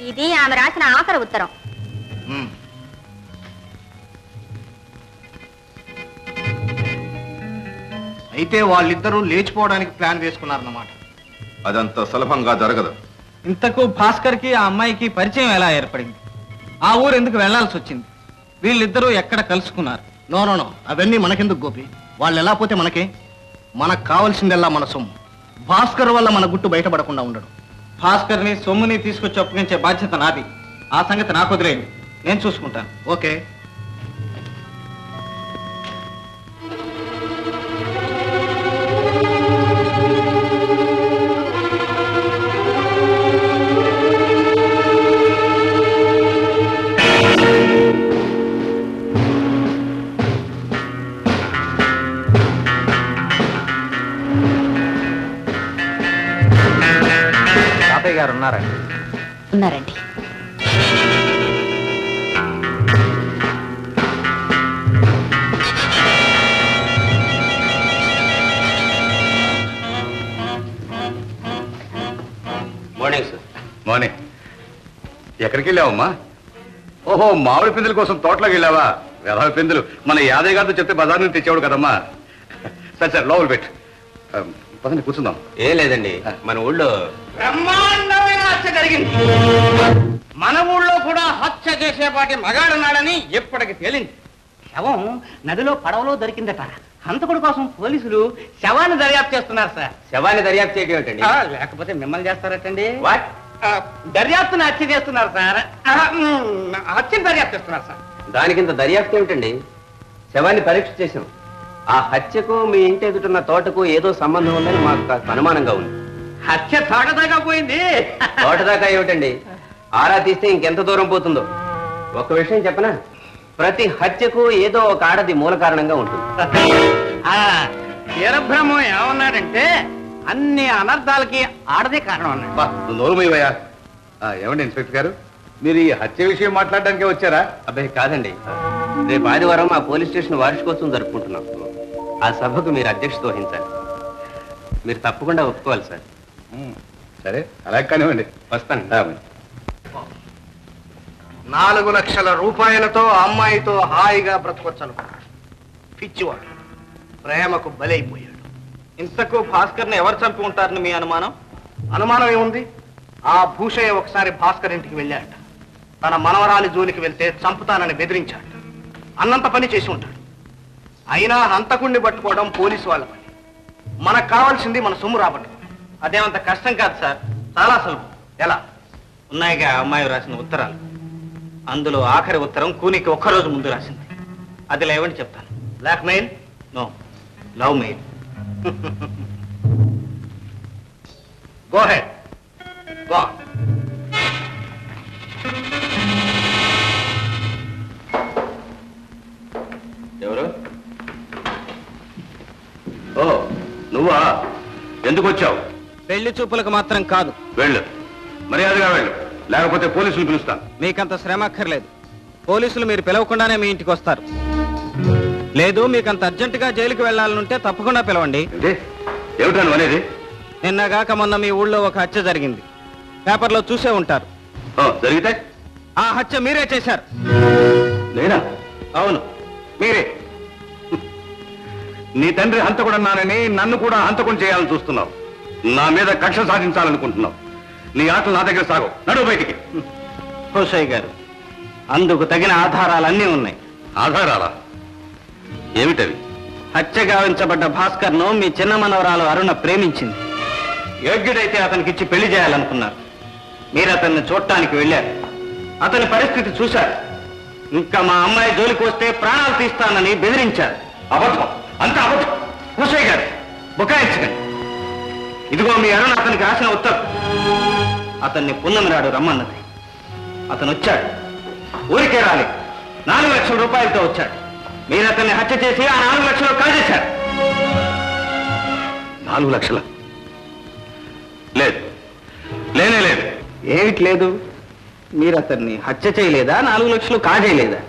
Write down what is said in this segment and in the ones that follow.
ఇది ఆమె రాసిన ఆఖరి ఉత్తరం. అయితే వాళ్ళిద్దరూ లేచిపోవడానికి ప్లాన్ వేసుకున్నారన్నమాట. అదంత సులభంగా జరగదు. ఇంతకు భాస్కర్కి ఆ అమ్మాయికి పరిచయం ఎలా ఏర్పడింది? ఆ ఊరు ఎందుకు వెళ్ళాల్సి వచ్చింది? వీళ్ళిద్దరూ ఎక్కడ కలుసుకున్నారు? No no no. అవన్నీ మనకెందుకు గోపి? వాళ్ళు ఎలా పోతే మనకే? మనకు కావాల్సిందల్లా మన సొమ్ము. భాస్కర్ వల్ల మన గుట్టు బయటపడకుండా ఉండడు. భాస్కర్ని సొమ్ముని తీసుకొచ్చి అప్పగించే బాధ్యత నాది. ఆ సంగతి నాకు వదిలేయండి. నేను చూసుకుంటాను. ఓకే. గారు ఉన్నారండి. ఉన్నారండి. మార్నింగ్ సార్ మార్నింగ్ ఎక్కడికి వెళ్ళావమ్మా ఓహో మామిడి పిందుల కోసం తోటలోకి వెళ్ళావా? వెధవ పిందులు. మన యాదయ్య గారితో చెప్తే బజార్ నుంచి తెచ్చేవాడు కదమ్మా. సరే సరే లోపల పెట్టు. పదండి కూర్చుందాం. ఏం లేదండి మన ఊళ్ళో బ్రహ్మాండమైన హత్య జరిగింది. మన ఊళ్ళో కూడా హత్య చేసేపాటి మగాడున్నాడని ఇప్పటికి తేలింది. శవం నదిలో పడవలో దొరికిందట. హంతకుడు కోసం పోలీసులు శవాన్ని దర్యాప్తు చేస్తున్నారు సార్. శవాన్ని దర్యాప్తు ఆ, లేకపోతే మిమ్మల్ని చేస్తారటండి. వాట్? దర్యాప్తుని హత్య చేస్తున్నారు సార్. హత్యని దర్యాప్తు చేస్తున్నారు సార్. దానికింత దర్యాప్తు ఏమిటండి? శవాన్ని పరీక్ష చేశాం. ఆ హత్యకు మీ ఇంటి ఎదుటున్న తోటకు ఏదో సంబంధం ఉందని మాకు కాస్త అనుమానంగా ఉంది. హత్య తాగదాకా పోయింది? తోట దాకా ఏమిటండి? ఆరా తీస్తే ఇంకెంత దూరం పోతుందో? ఒక విషయం చెప్పనా? ప్రతి హత్యకు ఏదో ఒక ఆడది మూల కారణంగా ఉంటుంది. ఆ, వీరబ్రహ్మం ఏమన్నాడంటే అన్ని అనర్థాలకి ఆడదే కారణం అన్నాడు. బా, నువ్వు నోరు మూయవయ్యా. ఆ ఏమండి ఇన్స్పెక్టర్ గారు? మీరు ఈ హత్య విషయం మాట్లాడడానికే వచ్చారా? అబ్బాయి కాదండి. రేపు ఆదివారం మా పోలీస్ స్టేషన్ వార్షికోత్సవం జరుపుకుంటున్నాం. ఆ సభకు మీరు అధ్యక్షత వహించాలి. మీరు తప్పకుండా ఒప్పుకోవాలి సార్. సరే అలాగే కానివ్వండి. వస్తాను. నాలుగు లక్షల రూపాయలతో అమ్మాయితో హాయిగా బ్రతకొచ్చనుకున్నాడు పిచ్చివాడు. ప్రేమకు బలైపోయాడు. ఇంతకు భాస్కర్ని ఎవరు చంపి ఉంటారని మీ అనుమానం? అనుమానం ఏముంది? ఆ భూషయ్య ఒకసారి భాస్కర్ ఇంటికి వెళ్ళాడు తన మనవరాలి జోలికి వెళ్తే చంపుతానని బెదిరించాడు అన్నంత పని చేసి ఉంటాడు. అయినా హంతకుణ్ణి పట్టుకోవడం పోలీసు వాళ్ళ పని. మనకు కావాల్సింది మన సొమ్ము రాబట్టడం అదేమంత కష్టం కాదు సార్. చాలా సులభం. ఎలా? ఉన్నాయిగా అమ్మాయి రాసిన ఉత్తరాలు. అందులో ఆఖరి ఉత్తరం కూనికి ఒక్కరోజు ముందు రాసింది. అది లేవని చెప్తాను. Blackmail? No. Love mail. Go head. పెళ్ళి చూపులకు మాత్రం కాదు. వెళ్ళు. మర్యాదగా వెళ్ళు. లేకపోతే పోలీసులు పిలుస్తాను మీకంత శ్రమ అక్కర్లేదు. పోలీసులు మీరు పిలవకుండానే మీ ఇంటికి వస్తారు. లేదు మీకంత అర్జెంటుగా జైలుకి వెళ్ళాలనుంటే తప్పకుండా పిలవండి. ఏంటి? ఏమిటా నువ్వు అనేది? నిన్నగాక మొన్న మీ ఊళ్ళో ఒక హత్య జరిగింది. పేపర్లో చూసే ఉంటారు. జరిగితే? ఆ హత్య మీరే చేశారు. నేనా? అవును. మీరే. నీ తండ్రి హంతకుడన్నానని నన్ను కూడా హంతకుని చేయాలని చూస్తున్నావు. నా మీద కక్ష సాధించాలనుకుంటున్నావు. నీ ఆటలు నా దగ్గర సాగు. నడువు బయటికి. హుసయ్య గారు అందుకు తగిన ఆధారాలన్నీ ఉన్నాయి. ఆధారాలా? ఏమిటవి? హత్య గావించబడ్డ భాస్కర్ను మీ చిన్న మనవరాలు అరుణ ప్రేమించింది. యోగ్యుడైతే అతనికి ఇచ్చి పెళ్ళి చేయాలనుకున్నారు. మీరు అతన్ని చూడటానికి వెళ్ళారు. అతని పరిస్థితి చూశారు. ఇంకా మా అమ్మాయి జోలికి వస్తే ప్రాణాలు తీస్తానని బెదిరించారు. అబద్ధం. అంత అబద్ధం. హుసయ్య గారు బుకాయించకండి. ఇదిగో మీ అరుణ అతనికి రాసిన ఉత్తరం. అతన్ని పున్నమి నాడు రమ్మన్నది. అతను వచ్చాడు ఊరికే రాలి. నాలుగు లక్షల రూపాయలతో వచ్చాడు. మీరు అతన్ని హత్య చేసి ఆ నాలుగు లక్షలు కాజేశారు. నాలుగు లక్షల? లేదు. లేనే లేదు. ఏమిటి లేదు? మీరు అతన్ని హత్య చేయలేదా? నాలుగు లక్షలు కాజేయలేదా?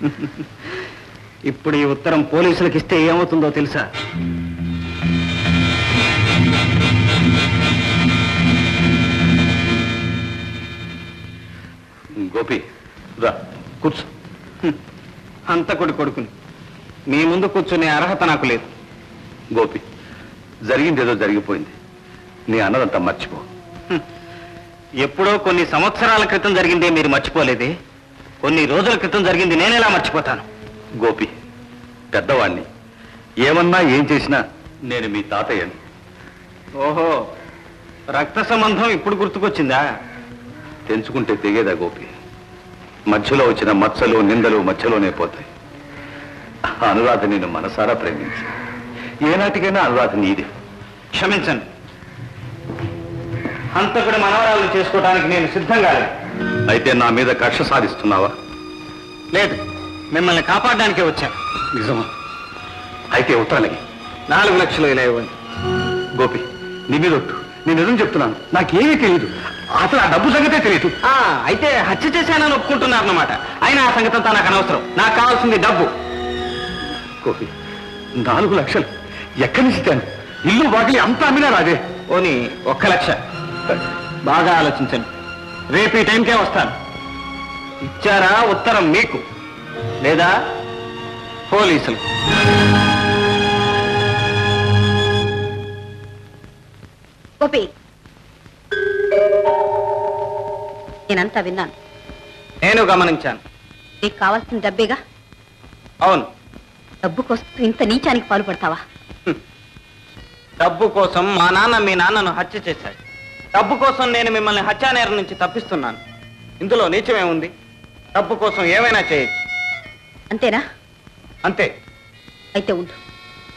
ఇప్పుడు ఈ ఉత్తరం పోలీసులకు ఇస్తే ఏమవుతుందో తెలుసా? గోపి రా కూర్చో. హంతకుడి కొడుకుని. మీ ముందు కూర్చునే అర్హత నాకు లేదు. గోపి జరిగిందేదో జరిగిపోయింది. నీ అన్నదంతా మర్చిపో. ఎప్పుడో కొన్ని సంవత్సరాల క్రితం జరిగిందే మీరు మర్చిపోలేదే. కొన్ని రోజుల క్రితం జరిగింది నేనెలా మర్చిపోతాను? గోపి పెద్దవాణ్ణి. ఏమన్నా ఏం చేసినా నేను మీ తాతయ్యని. ఓహో రక్త సంబంధం ఇప్పుడు గుర్తుకొచ్చిందా? తెంచుకుంటే తెగేదా గోపి? మధ్యలో వచ్చిన మచ్చలు నిందలు మధ్యలోనే పోతాయి. అనురాధ నేను మనసారా ప్రేమించి. ఏనాటికైనా అనురాధ నీదే. క్షమించండి. హంతకుడి మనవరాలను చేసుకోవడానికి నేను సిద్ధంగా లేను అయితే నా మీద కక్ష సాధిస్తున్నావా? లేదు. మిమ్మల్ని కాపాడడానికే వచ్చాను నిజమా? అయితే ఉత్తరాలకి. నాలుగు లక్షలు ఇలా ఇవ్వండి. గోపి నీ మీద ఒట్టు. నేను నిజం చెప్తున్నాను. నాకేమీ తెలియదు అసలు ఆ డబ్బు సంగతే తెలియదు. ఆ, అయితే హత్య చేశానని ఒప్పుకుంటున్నారన్నమాట. అయినా ఆ సంగతి అంతా నాకు అనవసరం. నాకు కావాల్సింది డబ్బు. గోపి నాలుగు లక్షలు ఎక్కడి నుంచి తేను ఇల్లు వాకిలి అంతా అమ్మినా రాదే. ఓని ఒక్క లక్ష. బాగా ఆలోచించండి. రేపు ఈ టైంకే వస్తాను. ఇచ్చారా ఉత్తరం మీకు. లేదా పోలీసులు. గోపి నేనంతా విన్నాను. నేను గమనించాను. నీకు కావాల్సిన డబ్బేగా? అవును. డబ్బు కోసం ఇంత నీచానికి పాల్పడతావా? డబ్బు కోసం మా నాన్న మీ నాన్నను హత్య చేశాడు. డబ్బు కోసం నేను మిమ్మల్ని హత్యానేరం నుంచి తప్పిస్తున్నాను. ఇందులో నీచమేముంది డబ్బు కోసం ఏమైనా చేయొచ్చు. అంతేనా? అంతే. అయితే ఉండు.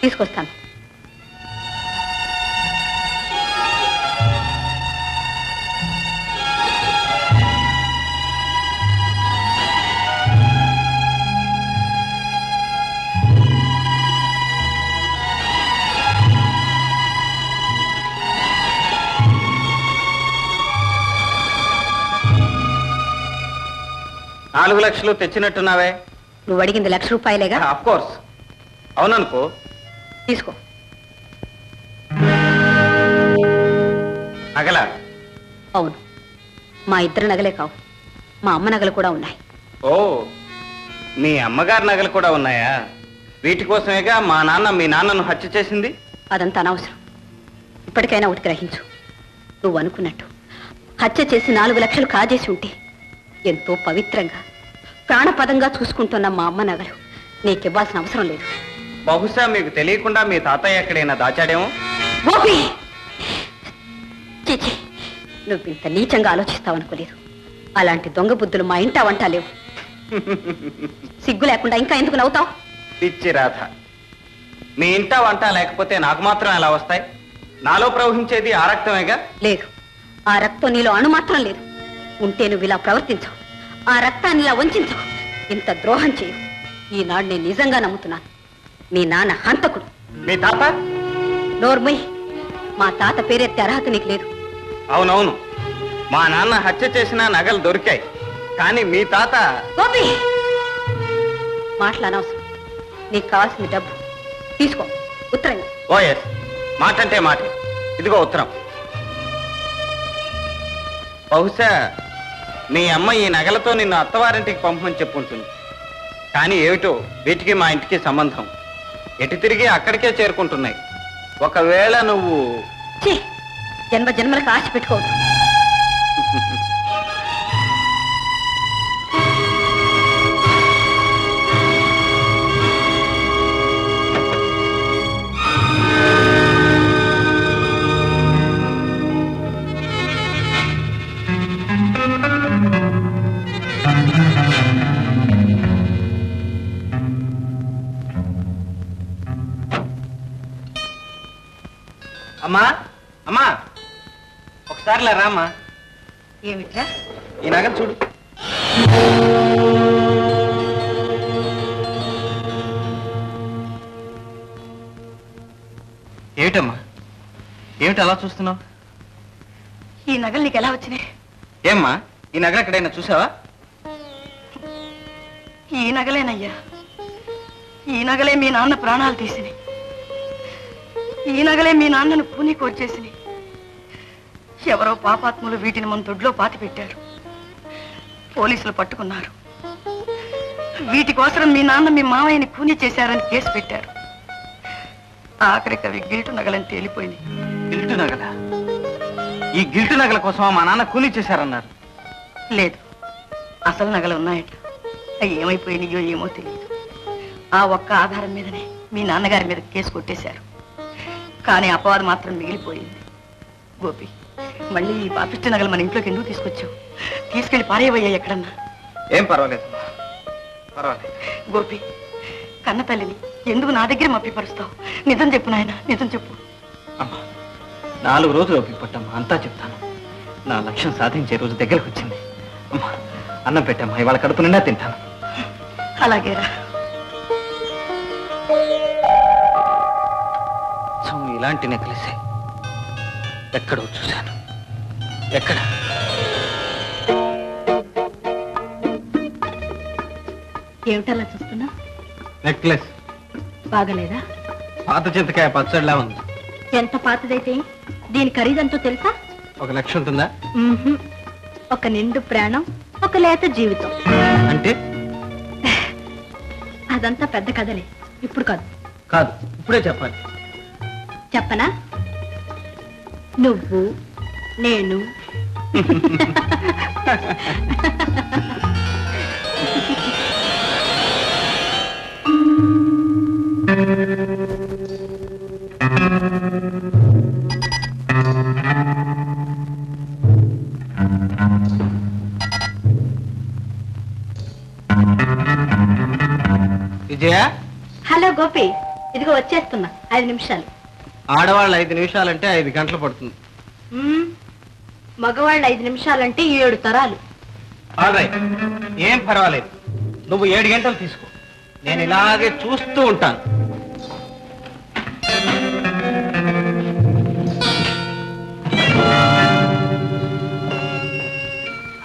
తీసుకొస్తాను. నాలుగు లక్షలు తెచ్చినట్టున్నావే. నువ్వు అడిగింది లక్ష రూపాయలేగా? Of course అవుననుకో. తీసుకో. నగల. అవును. మా ఇద్దరు నగలే కావు. మా అమ్మ నగలు కూడా ఉన్నాయి. ఓ మీ అమ్మగారి నగలు కూడా ఉన్నాయా? వీటి కోసమేగా మా నాన్న మీ నాన్నను హత్య చేసింది? అదంతా అనవసరం. ఇప్పటికైనా ఒకటి గ్రహించు. నువ్వు అనుకున్నట్టు. హత్య చేసి నాలుగు లక్షలు కాజేసి ఉంటే ఎంతో పవిత్రంగా ప్రాణపదంగా చూసుకుంటున్న మా అమ్మ నగలు నీకివ్వాల్సిన అవసరం లేదు. బహుశా మీకు తెలియకుండా మీ తాతయ్య ఎక్కడైనా దాచాడేమో? చీచి నువ్వు ఇంత నీచంగా ఆలోచిస్తావనుకోలేదు అలాంటి దొంగ బుద్ధులు మా ఇంట వంట లేవు. సిగ్గు లేకుండా ఇంకా ఎందుకు నవ్వుతావు? పిచ్చి రాధ. మీ ఇంట వంట లేకపోతే నాకు మాత్రం ఎలా వస్తాయి? నాలో ప్రవహించేది ఆ రక్తమేగా? లేదు. ఆ రక్తం నీలో అణు మాత్రం లేదు. ఉంటే నువ్వు ఇలా ప్రవర్తించవు. ఆ రక్తాన్ని ఇలా వంచవు ఇంత ద్రోహం చేయు ఈనాడు నేను నిజంగా నమ్ముతున్నాను. మీ నాన్న హంతకుడు. మీ తాత? నోర్మయ్ మా తాత పేరెత్తే అర్హత నీకు లేదు. అవునవును. మా నాన్న హత్య చేసిన నగలు దొరికాయి. కానీ మీ తాత? గోపి! మాటలు అనవసరం నీకు కావాల్సిన డబ్బు. తీసుకో. ఉత్తరం ఓఎస్ మాట అంటే మాట. ఇదిగో ఉత్తరం. బహుశా మీ అమ్మ ఈ నగలతో నిన్ను అత్తవారింటికి పంపమని చెప్పుంటుంది. కానీ ఏమిటో వీటికి మా ఇంటికి సంబంధం. ఎటు తిరిగి అక్కడికే చేరుకుంటున్నాయి. ఒకవేళ నువ్వు జన్మ జన్మలకు ఆశ పెట్టుకోవద్దు. అమ్మా అమ్మా ఒకసారి లే రామ్మా. ఏమిట్రా? ఈ నగలు చూడు. ఏమిటమ్మా? ఏమిటి అలా చూస్తున్నావు? ఈ నగలు నీకు ఎలా వచ్చినాయి? ఏమ్మా ఈ నగలు ఎక్కడైనా చూసావా? ఈ నగలేనయ్యా. ఈ నగలే మీ నాన్న ప్రాణాలు తీసినాయి. ఈ నగలే మీ నాన్నను పూని కోర్చేసినాయి. ఎవరో పాపాత్ములు వీటిని మన దొడ్లో పాతి పెట్టారు. పోలీసులు పట్టుకున్నారు. వీటి కోసం మీ నాన్న మీ మామయ్యని కూని చేశారని కేసు పెట్టారు. ఆఖరికి అవి గిల్టు నగలని తేలిపోయింది గిల్టు నగల? ఈ గిల్టు నగల కోసం మా నాన్న కూలీ చేశారన్నారు? లేదు. అసలు నగలు ఉన్నాయట. అవి ఏమైపోయినాయో ఏమో తెలియదు ఆ ఒక్క ఆధారం మీదనే మీ నాన్నగారి మీద కేసు కొట్టేశారు. కానీ అపవాదం మాత్రం మిగిలిపోయింది. గోపి మళ్ళీ ఈ పాపిష్టి నగలు మన ఇంట్లోకి ఎందుకు తీసుకొచ్చావు? తీసుకెళ్ళి పారేవయ్యా ఎక్కడన్నా? ఏం పర్వాలేదు పర్వాలేదు. గోపి కన్న తల్లిని ఎందుకు నా దగ్గర మప్పిపరుస్తావు నిజం చెప్పు నాయన నిజం చెప్పు. అమ్మా నాలుగు రోజులు ఓపిక పట్టమ్మా అంతా చెప్తాను. నా లక్ష్యం సాధించే రోజు దగ్గరకు వచ్చింది అమ్మా అన్నం పెట్టమ్మా ఇవాళ కడుపు నిండా తింటాను. అలాగేరా. ఇలాంటి నెక్లెసే. ఎక్కడో చూశాను. ఎక్కడ? ఏమిటలా చూస్తున్నా? నెక్లెస్. బాగలేదా? పాత చింతకాయ పచ్చడిలా ఉంది. ఎంత పాతదైతే? దీని ఖరీదంతో తెలుసా? ఒక లక్ష ఉంటుందా? మ్మ్హ్మ్. ఒక నిండు ప్రాణం ఒక లేత జీవితం. అంటే? అదంతా పెద్ద కథలే. ఇప్పుడు కాదు. కాదు. ఇప్పుడే చెప్పాలి. చెప్పనా? నువ్వు నేను. విజయ? హలో గోపి ఇదిగో వచ్చేస్తున్నా. ఐదు నిమిషాలు. ఆడవాళ్ళు ఐదు నిమిషాలంటే ఐదు గంటలు పడుతుంది. మ్మ్. మగవాళ్ళు ఐదు నిమిషాలంటే ఏడు తరాలు. ఏం పర్వాలేదు. నువ్వు ఏడు గంటలు తీసుకో. నేను ఇలాగే చూస్తూ ఉంటాను.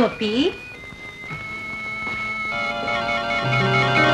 గోపి